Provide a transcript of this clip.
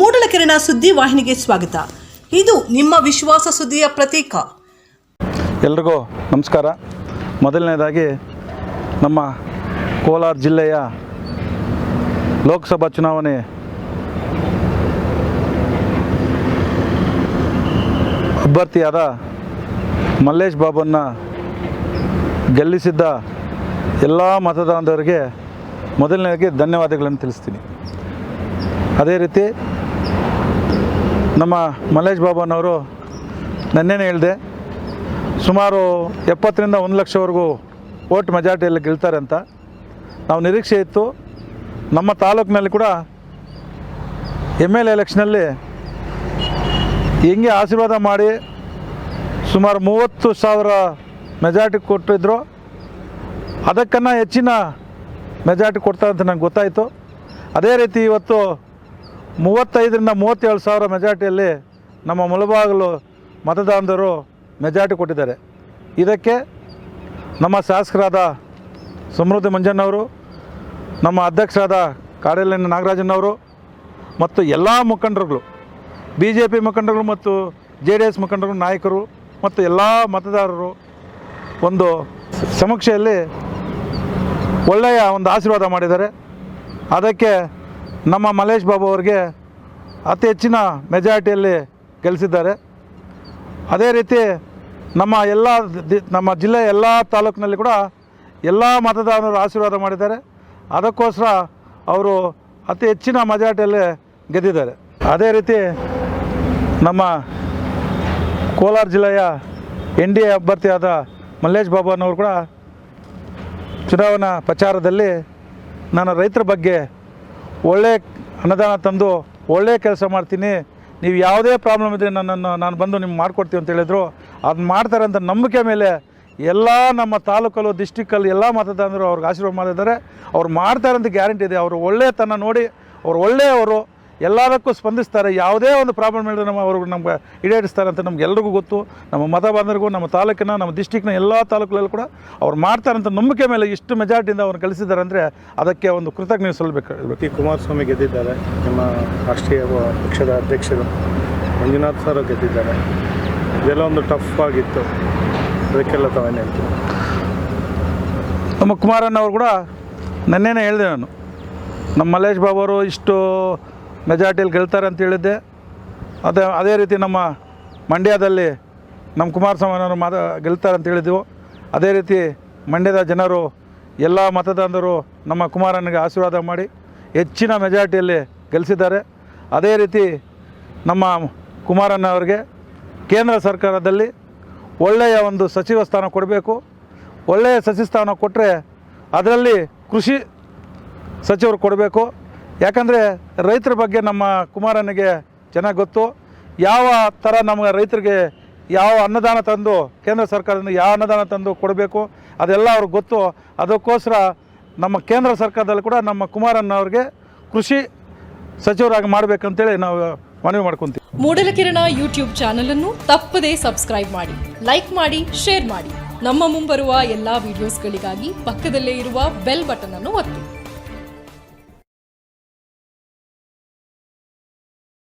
ಮೂಡಲಕೆರೆನ ಸುದ್ದಿ ವಾಹಿನಿಗೆ ಸ್ವಾಗತ. ಇದು ನಿಮ್ಮ ವಿಶ್ವಾಸ ಸುದ್ದಿಯ ಪ್ರತೀಕ. ಎಲ್ರಿಗೂ ನಮಸ್ಕಾರ. ಮೊದಲನೇದಾಗಿ ನಮ್ಮ ಕೋಲಾರ ಜಿಲ್ಲೆಯ ಲೋಕಸಭಾ ಚುನಾವಣೆ ಅಭ್ಯರ್ಥಿಯಾದ ಮಲ್ಲೇಶ್ ಬಾಬನ್ನ ಗೆಲ್ಲಿಸಿದ್ದ ಎಲ್ಲ ಮತದಾರರಿಗೆ ಮೊದಲನೇದಾಗಿ ಧನ್ಯವಾದಗಳನ್ನು ತಿಳಿಸ್ತೀನಿ. ಅದೇ ರೀತಿ ನಮ್ಮ ಮಲ್ಲೇಶ್ ಬಾಬನವರು ನನ್ನೇನೆ ಹೇಳಿದೆ, ಸುಮಾರು ಎಪ್ಪತ್ತರಿಂದ ಒಂದು ಲಕ್ಷವರೆಗೂ ಓಟ್ ಮೆಜಾರಿಟಿಯಲ್ಲಿ ಗೆಲ್ತಾರೆ ಅಂತ. ನಾವು ನಿರೀಕ್ಷೆ ಇತ್ತು. ನಮ್ಮ ತಾಲೂಕಿನಲ್ಲಿ ಕೂಡ ಎಂ ಎಲ್ ಎಲೆಕ್ಷನಲ್ಲಿ ಹೆಂಗೆ ಆಶೀರ್ವಾದ ಮಾಡಿ ಸುಮಾರು ಮೂವತ್ತು ಸಾವಿರ ಮೆಜಾರಿಟಿ ಕೊಟ್ಟಿದ್ರು. ಅದಕ್ಕನ್ನು ಹೆಚ್ಚಿನ ಮೆಜಾರಿಟಿ ಕೊಡ್ತಾರೆ ಅಂತ ನಂಗೆ ಗೊತ್ತಾಯಿತು. ಅದೇ ರೀತಿ ಇವತ್ತು ಮೂವತ್ತೈದರಿಂದ ಮೂವತ್ತೇಳು ಸಾವಿರ ಮೆಜಾರಿಟಿಯಲ್ಲಿ ನಮ್ಮ ಮುಳಬಾಗಿಲು ಮತದಾರರು ಮೆಜಾರಿಟಿ ಕೊಟ್ಟಿದ್ದಾರೆ. ಇದಕ್ಕೆ ನಮ್ಮ ಶಾಸಕರಾದ ಸಮೃದ್ಧಿ ಮಂಜಣ್ಣವರು, ನಮ್ಮ ಅಧ್ಯಕ್ಷರಾದ ಕಾಡೇಲಿನ ನಾಗರಾಜನವರು ಮತ್ತು ಎಲ್ಲ ಮುಖಂಡರುಗಳು ಬಿ ಜೆ ಪಿ ಮುಖಂಡರುಗಳು ಮತ್ತು ಜೆ ಡಿ ಎಸ್ ಮುಖಂಡರು ನಾಯಕರು ಮತ್ತು ಎಲ್ಲ ಮತದಾರರು ಒಂದು ಸಮೀಕ್ಷೆಯಲ್ಲಿ ಒಳ್ಳೆಯ ಒಂದು ಆಶೀರ್ವಾದ ಮಾಡಿದ್ದಾರೆ. ಅದಕ್ಕೆ ನಮ್ಮ ಮಲ್ಲೇಶ್ ಬಾಬು ಅವರಿಗೆ ಅತಿ ಹೆಚ್ಚಿನ ಮೆಜಾರಿಟಿಯಲ್ಲಿ ಗೆಲ್ಲಿಸಿದ್ದಾರೆ ಅದೇ ರೀತಿ ನಮ್ಮ ಎಲ್ಲ ನಮ್ಮ ಜಿಲ್ಲೆಯ ಎಲ್ಲ ತಾಲೂಕಿನಲ್ಲಿ ಕೂಡ ಎಲ್ಲ ಮತದಾರರು ಆಶೀರ್ವಾದ ಮಾಡಿದ್ದಾರೆ. ಅದಕ್ಕೋಸ್ಕರ ಅವರು ಅತಿ ಹೆಚ್ಚಿನ ಮೆಜಾರಿಟಿಯಲ್ಲಿ ಗೆದ್ದಿದ್ದಾರೆ. ಅದೇ ರೀತಿ ನಮ್ಮ ಕೋಲಾರ ಜಿಲ್ಲೆಯ ಎನ್ ಡಿ ಎ ಅಭ್ಯರ್ಥಿಯಾದ ಮಲ್ಲೇಶ್ ಬಾಬುನವರು ಕೂಡ ಚುನಾವಣಾ ಪ್ರಚಾರದಲ್ಲಿ ನಾನು ರೈತರ ಬಗ್ಗೆ ಒಳ್ಳೆ ಅನುದಾನ ತಂದು ಒಳ್ಳೆಯ ಕೆಲಸ ಮಾಡ್ತೀನಿ. ನೀವು ಯಾವುದೇ ಪ್ರಾಬ್ಲಮ್ ಇದ್ದರೆ ನನ್ನನ್ನು ನಾನು ಬಂದು ನಿಮ್ಗೆ ಮಾಡಿಕೊಡ್ತೀವಿ ಅಂತ ಹೇಳಿದರು. ಅದನ್ನ ಮಾಡ್ತಾರೆ ಅಂತ ನಂಬಿಕೆ ಮೇಲೆ ಎಲ್ಲ ನಮ್ಮ ತಾಲೂಕಲ್ಲೂ ಡಿಸ್ಟಿಕ್ಕಲ್ಲಿ ಎಲ್ಲ ಮತದಾರರು ಅವ್ರಿಗೆ ಆಶೀರ್ವಾದ ಮಾಡಿದ್ದಾರೆ. ಅವ್ರು ಮಾಡ್ತಾರೆ ಅಂತ ಗ್ಯಾರಂಟಿ ಇದೆ. ಅವರು ಒಳ್ಳೆಯತನ ನೋಡಿ, ಅವ್ರು ಒಳ್ಳೆಯವರು. ಎಲ್ಲದಕ್ಕೂ ಸ್ಪಂದಿಸ್ತಾರೆ. ಯಾವುದೇ ಒಂದು ಪ್ರಾಬ್ಲಮ್ ಹೇಳಿದ್ರೆ ನಮ್ಮ ಅವ್ರಿಗೆ ನಮ್ಗೆ ಈಡೇರಿಸ್ತಾರೆ ಅಂತ ನಮ್ಗೆ ಎಲ್ರಿಗೂ ಗೊತ್ತು. ನಮ್ಮ ಮತ ಬಾಂಧವರಿಗೂ ನಮ್ಮ ತಾಲೂಕಿನ ನಮ್ಮ ಡಿಸ್ಟಿಕ್ನ ಎಲ್ಲ ತಾಲೂಕುಗಳಲ್ಲೂ ಕೂಡ ಅವ್ರು ಮಾಡ್ತಾರೆ ಅಂತ ನಂಬಿಕೆ ಮೇಲೆ ಇಷ್ಟು ಮೆಜಾರಿಟಿಯಿಂದ ಅವ್ರು ಕಳಿಸಿದ್ದಾರೆ ಅಂದರೆ ಅದಕ್ಕೆ ಒಂದು ಕೃತಜ್ಞತೆ ಸಲ್ಲಬೇಕು. ಟಿ ಕುಮಾರಸ್ವಾಮಿ ಗೆದ್ದಿದ್ದಾರೆ. ನಮ್ಮ ರಾಷ್ಟ್ರೀಯ ಪಕ್ಷದ ಅಧ್ಯಕ್ಷರು ಮಂಜುನಾಥ್ ಸರ್ ಗೆದ್ದಿದ್ದಾರೆ. ಇದೆಲ್ಲ ಒಂದು ಟಫ್ ಆಗಿತ್ತು. ಅದಕ್ಕೆಲ್ಲ ತಾವೇನು ಹೇಳ್ತೀವಿ ನಮ್ಮ ಕುಮಾರಣ್ಣ ಅವರು ಕೂಡ ನನ್ನೇನೆ ಹೇಳಿದೆ ನಾನು. ನಮ್ಮ ಮಲ್ಲೇಶ್ ಬಾಬು ಅವರು ಇಷ್ಟು ಮೆಜಾರಿಟಿಯಲ್ಲಿ ಗೆಲ್ತಾರೆ ಅಂತ ಹೇಳಿದ್ದೆ. ಅದೇ ಅದೇ ರೀತಿ ನಮ್ಮ ಮಂಡ್ಯದಲ್ಲಿ ನಮ್ಮ ಕುಮಾರಸ್ವಾಮಿಯವರು ಮಾತ ಗೆಲ್ತಾರೆ ಅಂತ ಹೇಳಿದ್ದೆವು ಅದೇ ರೀತಿ ಮಂಡ್ಯದ ಜನರು, ಎಲ್ಲ ಮತದಾರರು ನಮ್ಮ ಕುಮಾರನಿಗೆ ಆಶೀರ್ವಾದ ಮಾಡಿ ಹೆಚ್ಚಿನ ಮೆಜಾರಿಟಿಯಲ್ಲಿ ಗೆಲ್ಲಿಸಿದ್ದಾರೆ ಅದೇ ರೀತಿ ನಮ್ಮ ಕುಮಾರಣ್ಣ ಅವರಿಗೆ ಕೇಂದ್ರ ಸರ್ಕಾರದಲ್ಲಿ ಒಳ್ಳೆಯ ಒಂದು ಸಚಿವ ಸ್ಥಾನ ಕೊಡಬೇಕು. ಒಳ್ಳೆಯ ಸಚಿವ ಸ್ಥಾನ ಕೊಟ್ಟರೆ ಅದರಲ್ಲಿ ಕೃಷಿ ಸಚಿವರು ಕೊಡಬೇಕು. ಯಾಕಂದರೆ ರೈತರ ಬಗ್ಗೆ ನಮ್ಮ ಕುಮಾರನಿಗೆ ಚೆನ್ನಾಗಿ ಗೊತ್ತು. ಯಾವ ಥರ ನಮ್ಮ ರೈತರಿಗೆ ಯಾವ ಅನ್ನದಾನ ತಂದು ಕೇಂದ್ರ ಸರ್ಕಾರದಿಂದ ಯಾವ ಅನ್ನದಾನ ತಂದು ಕೊಡಬೇಕು, ಅದೆಲ್ಲ ಅವ್ರಿಗೆ ಗೊತ್ತು. ಅದಕ್ಕೋಸ್ಕರ ನಮ್ಮ ಕೇಂದ್ರ ಸರ್ಕಾರದಲ್ಲಿ ಕೂಡ ನಮ್ಮ ಕುಮಾರಣ್ಣ ಅವ್ರಿಗೆ ಕೃಷಿ ಸಚಿವರಾಗಿ ಮಾಡಬೇಕಂತೇಳಿ ನಾವು ಮನವಿ ಮಾಡ್ಕೊತೀವಿ. ಮೂಡಲಕಿರಣ ಯೂಟ್ಯೂಬ್ ಚಾನಲ್ ಅನ್ನು ತಪ್ಪದೇ ಸಬ್ಸ್ಕ್ರೈಬ್ ಮಾಡಿ, ಲೈಕ್ ಮಾಡಿ, ಶೇರ್ ಮಾಡಿ. ನಮ್ಮ ಮುಂಬರುವ ಎಲ್ಲಾ ವಿಡಿಯೋಸ್ಗಳಿಗಾಗಿ ಪಕ್ಕದಲ್ಲೇ ಇರುವ ಬೆಲ್ ಬಟನ್ ಅನ್ನು ಒತ್ತಿ.